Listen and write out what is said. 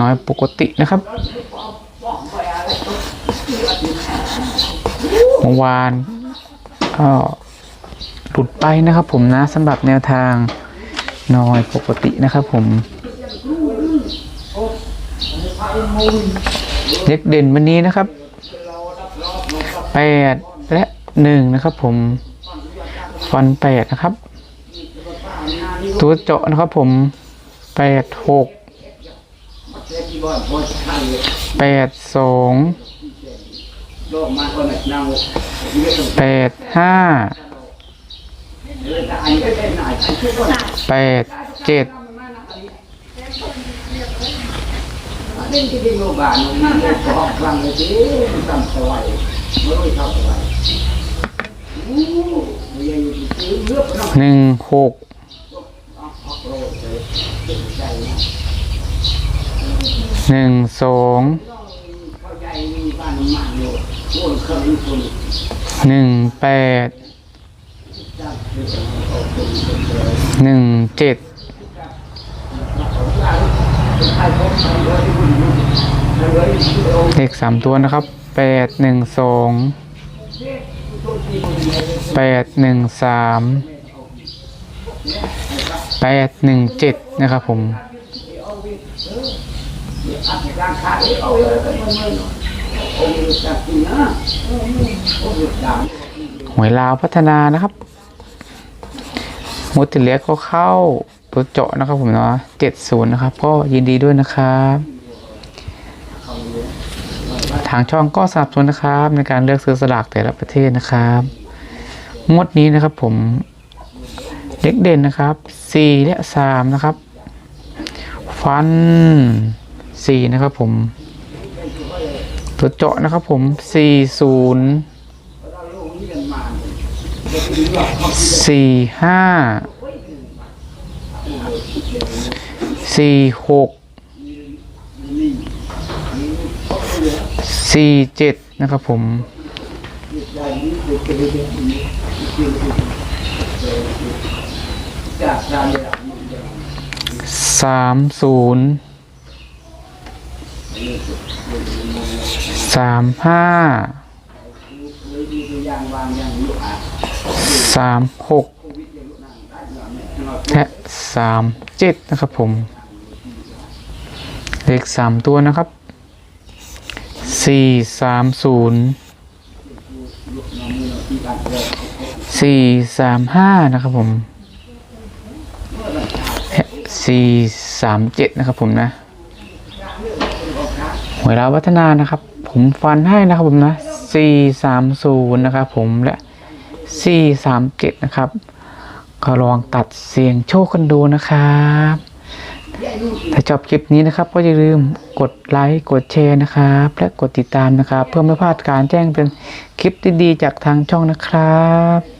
น้อยปกตินะครับเมื่อวานก็หลุดไปนะครับผมนะสำหรับแนวทางน้อยปกตินะครับผมเด็กเด่นวันนี้นะครับแปดและหนึ่งนะครับผมฟันแปดนะครับ ตัวเจาะนะครับผมแปดหก แปดสองแปดห้าแปดเจ็ดหนึ่งหก หนึ่งสองหนึ่งแปดหนึ่งเจ็ดเลขสามตัวนะครับแปดหนึ่งสองแปดหนึ่งสามแปดหนึ่งเจ็ดนะครับผม หวยลาวพัฒนานะครับมุติเหลียก็เข้าตัวเจาะนะครับผมเนาะเจ็ดศูนย์นะครับ ก็ยินดีด้วยนะครับ ทางช่องก็สนับสนุนนะครับ ในการเลือกซื้อสลากแต่ละประเทศนะครับงวดนี้นะครับผมเล็กเด่นนะครับสี่และสามนะครับ ฟัน สี่นะครับผม ตัวเจาะนะครับผมสี่ศูนย์สี่ห้าสี่หกสี่เจ็ดนะครับผมสามศูนย์ สามห้าสามหกและสามเจ็ดนะครับผม เลขสามตัวนะครับสี่สามศูนย์สี่สามห้านะครับผมสี่สามเจ็ดนะครับผมนะ หวยลาวัฒนานะครับ ผมฟันให้นะครับผมนะสี่สามศูนะครับผมและสี่สามเจ็ดนะครับ ก็ลองตัดเสียงโชคกันดูนะครับ ถ้าชอบคลิปนี้นะครับ ก็อย่าลืมกดไลค์กดแชร์นะครับ และกดติดตามนะครับ เพื่อไม่พลาดการแจ้งเตือนคลิปดีๆจากทางช่องนะครับ